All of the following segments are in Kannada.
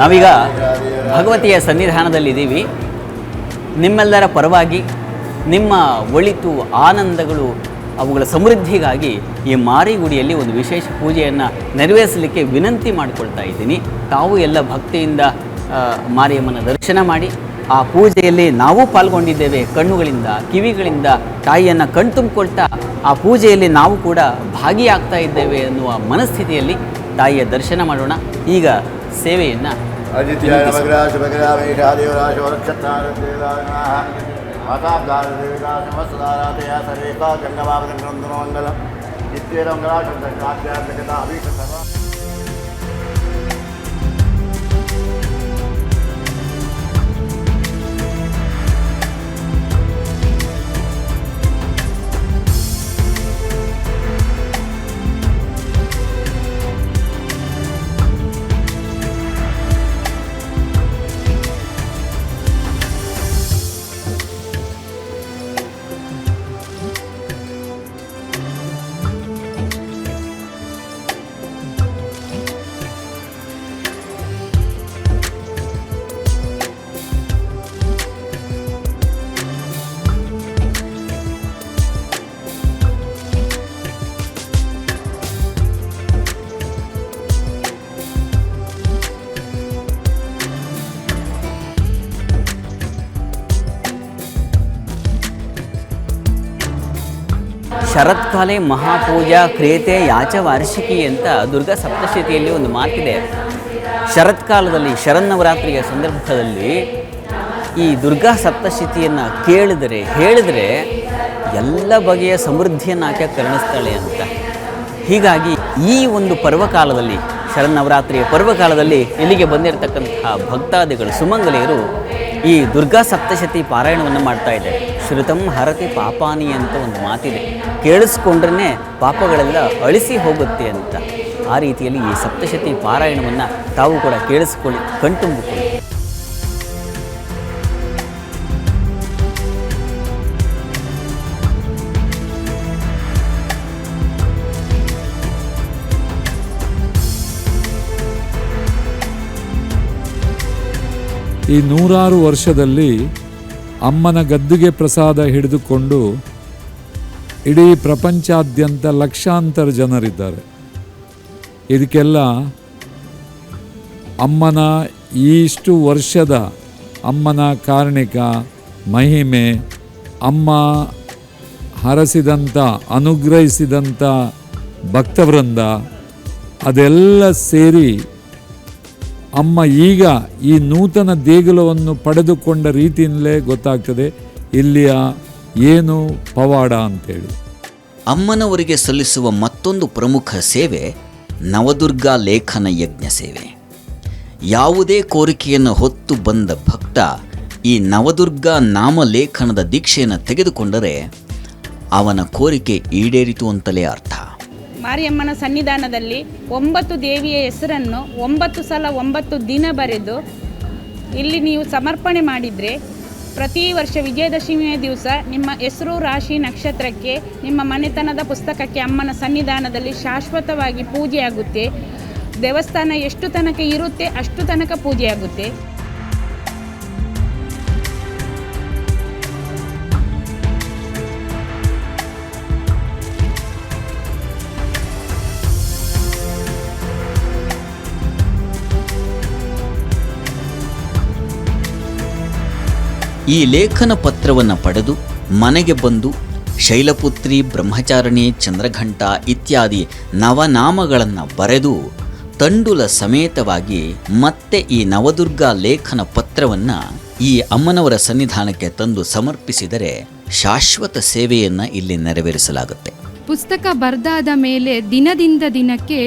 ನಾವೀಗ ಭಗವತಿಯ ಸನ್ನಿಧಾನದಲ್ಲಿದ್ದೀವಿ. ನಿಮ್ಮೆಲ್ಲರ ಪರವಾಗಿ ನಿಮ್ಮ ಒಳಿತು ಆನಂದಗಳು ಅವುಗಳ ಸಮೃದ್ಧಿಗಾಗಿ ಈ ಮಾರಿಗುಡಿಯಲ್ಲಿ ಒಂದು ವಿಶೇಷ ಪೂಜೆಯನ್ನು ನೆರವೇರಿಸಲಿಕ್ಕೆ ವಿನಂತಿ ಮಾಡಿಕೊಳ್ತಾ ಇದ್ದೀನಿ. ತಾವು ಎಲ್ಲ ಭಕ್ತಿಯಿಂದ ಮಾರಿಯಮ್ಮನ ದರ್ಶನ ಮಾಡಿ, ಆ ಪೂಜೆಯಲ್ಲಿ ನಾವು ಪಾಲ್ಗೊಂಡಿದ್ದೇವೆ. ಕಣ್ಣುಗಳಿಂದ, ಕಿವಿಗಳಿಂದ, ತಾಯಿಯನ್ನು ಕಣ್ತುಂಬಿಕೊಳ್ತಾ ಆ ಪೂಜೆಯಲ್ಲಿ ನಾವು ಕೂಡ ಭಾಗಿಯಾಗ್ತಾ ಇದ್ದೇವೆ ಎನ್ನುವ ಮನಸ್ಥಿತಿಯಲ್ಲಿ ತಾಯಿಯ ದರ್ಶನ ಮಾಡೋಣ. ಈಗ ಸೇವೆಯನ್ನು ಅದಿತ್ಯಾಯ ಶರತ್ಕಾಲೆ ಮಹಾಪೂಜಾ ಕ್ರಿಯತೆ ಯಾಚ ವಾರ್ಷಿಕಿ ಅಂತ ದುರ್ಗಾ ಸಪ್ತಶತಿಯಲ್ಲಿ ಒಂದು ಮಾತಿದೆ. ಶರತ್ಕಾಲದಲ್ಲಿ, ಶರನ್ನವರಾತ್ರಿಯ ಸಂದರ್ಭದಲ್ಲಿ ಈ ದುರ್ಗಾ ಸಪ್ತಶತಿಯನ್ನು ಕೇಳಿದರೆ, ಹೇಳಿದರೆ ಎಲ್ಲ ಬಗೆಯ ಸಮೃದ್ಧಿಯನ್ನು ಆಕೆ ಕರುಣಿಸ್ತಾಳೆ ಅಂತ. ಹೀಗಾಗಿ ಈ ಒಂದು ಪರ್ವಕಾಲದಲ್ಲಿ, ಶರನ್ನವರಾತ್ರಿಯ ಪರ್ವಕಾಲದಲ್ಲಿ ಇಲ್ಲಿಗೆ ಬಂದಿರತಕ್ಕಂತಹ ಭಕ್ತಾದಿಗಳು, ಸುಮಂಗಲಿಯರು ಈ ದುರ್ಗಾ ಸಪ್ತಶತಿ ಪಾರಾಯಣವನ್ನು ಮಾಡ್ತಾ ಇದ್ದಾರೆ. ಶ್ರುತಂ ಹರತಿ ಪಾಪಾನಿ ಅಂತ ಒಂದು ಮಾತಿದೆ. ಕೇಳಿಸ್ಕೊಂಡ್ರೇ ಪಾಪಗಳೆಲ್ಲ ಅಳಿಸಿ ಹೋಗುತ್ತೆ ಅಂತ. ಆ ರೀತಿಯಲ್ಲಿ ಈ ಸಪ್ತಶತಿ ಪಾರಾಯಣವನ್ನು ತಾವು ಕೂಡ ಕೇಳಿಸ್ಕೊಳ್ಳಿ ಕಣ್ತುಂಬಿಕೊಳ್ಳಿ ಈ ನೂರಾರು ವರ್ಷದಲ್ಲಿ ಅಮ್ಮನ ಗದ್ದುಗೆ ಪ್ರಸಾದ ಹಿಡಿದುಕೊಂಡು ಇಡೀ ಪ್ರಪಂಚಾದ್ಯಂತ ಲಕ್ಷಾಂತರ ಜನರಿದ್ದಾರೆ. ಇದಕ್ಕೆಲ್ಲ ಅಮ್ಮನ ಇಷ್ಟು ವರ್ಷದ ಅಮ್ಮನ ಕಾರಣಿಕ, ಮಹಿಮೆ, ಅಮ್ಮ ಹರಸಿದಂಥ ಅನುಗ್ರಹಿಸಿದಂಥ ಭಕ್ತವೃಂದ ಅದೆಲ್ಲ ಸೇರಿ ಅಮ್ಮ ಈಗ ಈ ನೂತನ ದೇಗುಲವನ್ನು ಪಡೆದುಕೊಂಡ ರೀತಿಯಿಂದಲೇ ಗೊತ್ತಾಗ್ತದೆ, ಇಲ್ಲಿಯ ಏನು ಪವಾಡ ಅಂತೇಳಿ. ಅಮ್ಮನವರಿಗೆ ಸಲ್ಲಿಸುವ ಮತ್ತೊಂದು ಪ್ರಮುಖ ಸೇವೆ ನವದುರ್ಗಾ ಲೇಖನ ಯಜ್ಞ ಸೇವೆ. ಯಾವುದೇ ಕೋರಿಕೆಯನ್ನು ಹೊತ್ತು ಬಂದ ಭಕ್ತ ಈ ನವದುರ್ಗಾ ನಾಮಲೇಖನದ ದೀಕ್ಷೆಯನ್ನು ತೆಗೆದುಕೊಂಡರೆ ಅವನ ಕೋರಿಕೆ ಈಡೇರಿತು ಅಂತಲೇ ಅರ್ಥ. ಮಾರಿಯಮ್ಮನ ಸನ್ನಿಧಾನದಲ್ಲಿ ಒಂಬತ್ತು ದೇವಿಯ ಹೆಸರನ್ನು ಒಂಬತ್ತು ಸಲ ಒಂಬತ್ತು ದಿನ ಬರೆದು ಇಲ್ಲಿ ನೀವು ಸಮರ್ಪಣೆ ಮಾಡಿದರೆ ಪ್ರತಿ ವರ್ಷ ವಿಜಯದಶಮಿಯ ದಿವಸ ನಿಮ್ಮ ಹೆಸರು, ರಾಶಿ, ನಕ್ಷತ್ರಕ್ಕೆ, ನಿಮ್ಮ ಮನೆತನದ ಪುಸ್ತಕಕ್ಕೆ ಅಮ್ಮನ ಸನ್ನಿಧಾನದಲ್ಲಿ ಶಾಶ್ವತವಾಗಿ ಪೂಜೆಯಾಗುತ್ತೆ. ದೇವಸ್ಥಾನ ಎಷ್ಟು ತನಕ ಇರುತ್ತೆ ಅಷ್ಟು ತನಕ ಪೂಜೆಯಾಗುತ್ತೆ. ಈ ಲೇಖನ ಪತ್ರವನ್ನು ಪಡೆದು ಮನೆಗೆ ಬಂದು ಶೈಲಪುತ್ರಿ, ಬ್ರಹ್ಮಚಾರಣಿ, ಚಂದ್ರಘಂಟ ಇತ್ಯಾದಿ ನವನಾಮಗಳನ್ನು ಬರೆದು ತಂಡುಲ ಸಮೇತವಾಗಿ ಮತ್ತೆ ಈ ನವದುರ್ಗಾ ಲೇಖನ ಪತ್ರವನ್ನು ಈ ಅಮ್ಮನವರ ಸನ್ನಿಧಾನಕ್ಕೆ ತಂದು ಸಮರ್ಪಿಸಿದರೆ ಶಾಶ್ವತ ಸೇವೆಯನ್ನು ಇಲ್ಲಿ ನೆರವೇರಿಸಲಾಗುತ್ತೆ. ಪುಸ್ತಕ ಬರೆದಾದ ಮೇಲೆ ದಿನದಿಂದ ದಿನಕ್ಕೆ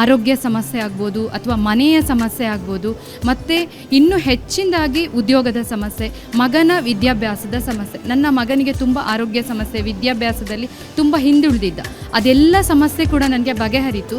ಆರೋಗ್ಯ ಸಮಸ್ಯೆ ಆಗ್ಬೋದು ಅಥವಾ ಮನೆಯ ಸಮಸ್ಯೆ ಆಗ್ಬೋದು, ಮತ್ತು ಇನ್ನೂ ಹೆಚ್ಚಿನದಾಗಿ ಉದ್ಯೋಗದ ಸಮಸ್ಯೆ, ಮಗನ ವಿದ್ಯಾಭ್ಯಾಸದ ಸಮಸ್ಯೆ. ನನ್ನ ಮಗನಿಗೆ ತುಂಬ ಆರೋಗ್ಯ ಸಮಸ್ಯೆ, ವಿದ್ಯಾಭ್ಯಾಸದಲ್ಲಿ ತುಂಬ ಹಿಂದುಳಿದಿದ್ದ. ಅದೆಲ್ಲ ಸಮಸ್ಯೆ ಕೂಡ ನನಗೆ ಬಗೆಹರಿತು.